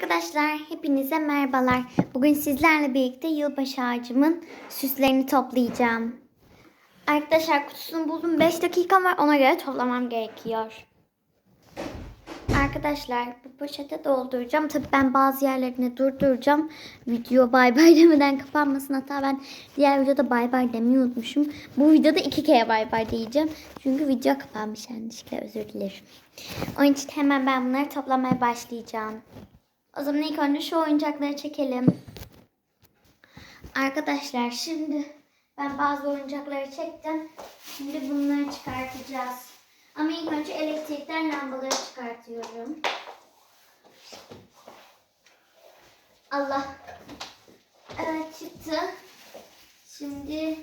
arkadaşlar, hepinize merhabalar. Bugün sizlerle birlikte yılbaşı ağacımın süslerini toplayacağım. Arkadaşlar kutusunu buldum. 5 dakikam var. Ona göre toplamam gerekiyor. Arkadaşlar bu poşete dolduracağım. Tabii ben bazı yerlerini durduracağım. Video bay bay demeden kapanmasın. Hatta ben diğer videoda bay bay demeyi unutmuşum. Bu videoda iki kere bay bay diyeceğim. Çünkü video kapanmış yanlışlıkla özür dilerim. Onun için hemen ben bunları toplamaya başlayacağım. O zaman ilk önce şu oyuncakları çekelim. Arkadaşlar şimdi ben bazı oyuncakları çektim. Şimdi bunları çıkartacağız. Ama ilk önce elektrikten lambaları çıkartıyorum. Allah. Evet çıktı. Şimdi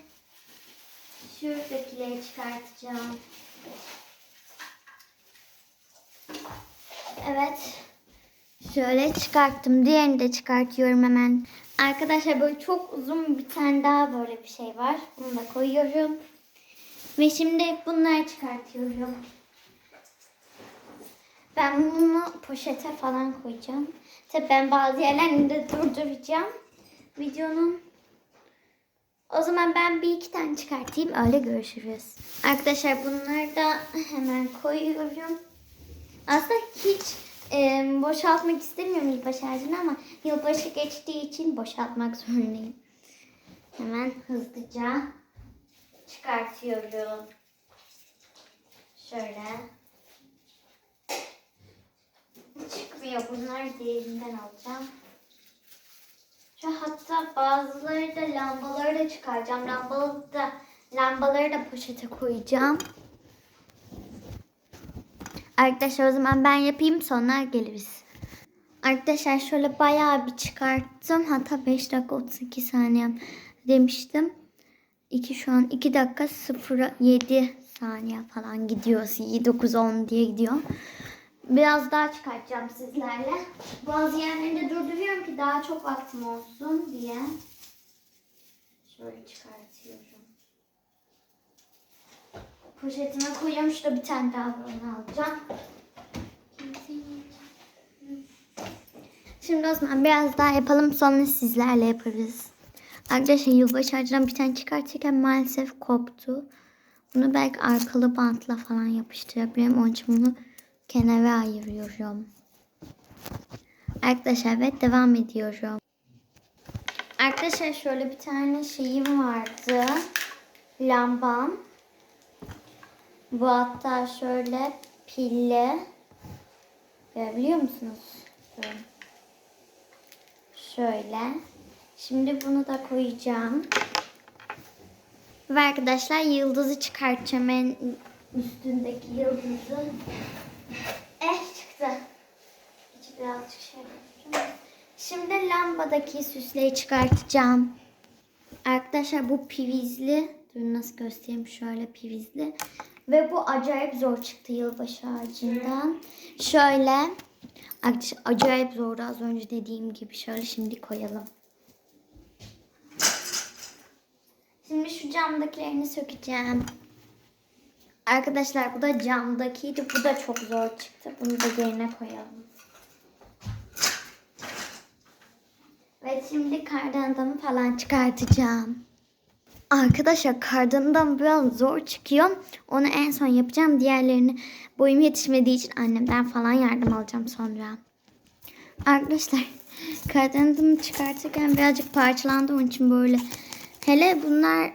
şuradakileri çıkartacağım. Evet. Şöyle çıkarttım. Diğerini de çıkartıyorum hemen. Arkadaşlar böyle çok uzun bir tane daha böyle bir şey var. Bunu da koyuyorum. Ve şimdi bunları çıkartıyorum. Ben bunu poşete falan koyacağım. Tabii ben bazı yerlerini de durduracağım. Videonun. O zaman ben bir iki tane çıkartayım. Öyle görüşürüz. Arkadaşlar bunları da hemen koyuyorum. Aslında hiç e, boşaltmak istemiyorum yılbaşı ağacını ama yılbaşı geçtiği için boşaltmak zorundayım. Hemen hızlıca çıkartıyorum. Şöyle. Çıkmıyor. Bunlar diğerinden alacağım. Şu hatta bazıları da lambaları da çıkaracağım. Lambaları da lambaları da poşete koyacağım. Arkadaşlar o zaman ben yapayım sonra geliriz. Arkadaşlar şöyle bayağı bir çıkarttım. Hatta 5 dakika 32 saniye demiştim. 2 şu an 2 dakika 0 7 saniye falan gidiyor. 9 10 diye gidiyor. Biraz daha çıkartacağım sizlerle. Bazı yerlerinde durduruyorum ki daha çok vaktim olsun diye. Şöyle çıkartıyorum. Poşetime koyuyorum. Şurada bir tane daha bunu alacağım. Şimdi o zaman biraz daha yapalım sonra sizlerle yaparız. Arkadaşlar yılbaşı ağacından bir tane çıkartırken maalesef koptu. Bunu belki arkalı bantla falan yapıştırabilirim. Onun için bunu kenara ayırıyorum. Arkadaşlar evet devam ediyorum. Arkadaşlar şöyle bir tane şeyim vardı. Lambam. Bu hatta şöyle pilli. Görebiliyor musunuz? Şöyle. Şimdi bunu da koyacağım. Ve arkadaşlar yıldızı çıkartacağım. En üstündeki yıldızı. Eh çıktı. Birazcık şey. Şimdi lambadaki süsleri çıkartacağım. Arkadaşlar bu pivizli. Dur nasıl göstereyim şöyle pivizli. Ve bu acayip zor çıktı yılbaşı ağacından. Şöyle ac- acayip zordu az önce dediğim gibi. Şöyle şimdi koyalım. Şimdi şu camdakilerini sökeceğim. Arkadaşlar bu da camdakiydi. Bu da çok zor çıktı. Bunu da yerine koyalım. Ve şimdi kardan adamı falan çıkartacağım. Arkadaşlar kardan adam biraz zor çıkıyor. Onu en son yapacağım. Diğerlerini boyum yetişmediği için annemden falan yardım alacağım sonra. Arkadaşlar kardan adamı çıkartırken birazcık parçalandı. Onun için böyle. Hele bunlar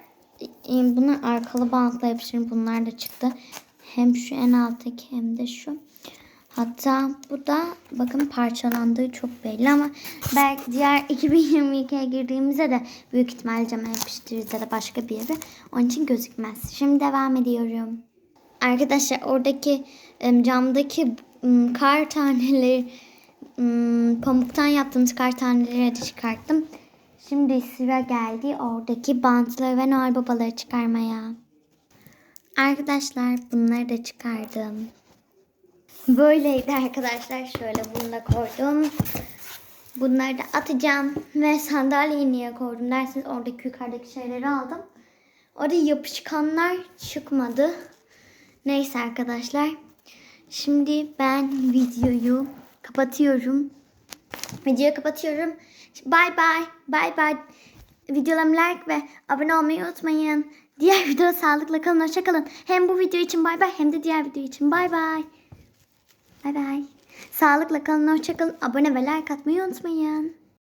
e, bunlar arkalı bantla yapıştırdım. Bunlar da çıktı. Hem şu en alttaki hem de şu. Hatta bu da bakın parçalandığı çok belli ama belki diğer 2022'ye girdiğimizde de büyük ihtimalle cama yapıştırırız ya da başka bir yere. Onun için gözükmez. Şimdi devam ediyorum. Arkadaşlar oradaki camdaki kar taneleri pamuktan yaptığımız kar taneleri de çıkarttım. Şimdi sıra geldi oradaki bantları ve Noel babaları çıkarmaya. Arkadaşlar bunları da çıkardım. Böyleydi arkadaşlar. Şöyle bunu da koydum. Bunları da atacağım. Ve sandalyeyi niye koydum derseniz oradaki yukarıdaki şeyleri aldım. Orada yapışkanlar çıkmadı. Neyse arkadaşlar. Şimdi ben videoyu kapatıyorum. Videoyu kapatıyorum. Bye bye. Bye bye. Videolarımı like ve abone olmayı unutmayın. Diğer videoda sağlıkla kalın. Hoşçakalın. Hem bu video için bay bay hem de diğer video için bay bay. Bay bay. Sağlıkla kalın, hoşçakalın. Abone ve like atmayı unutmayın.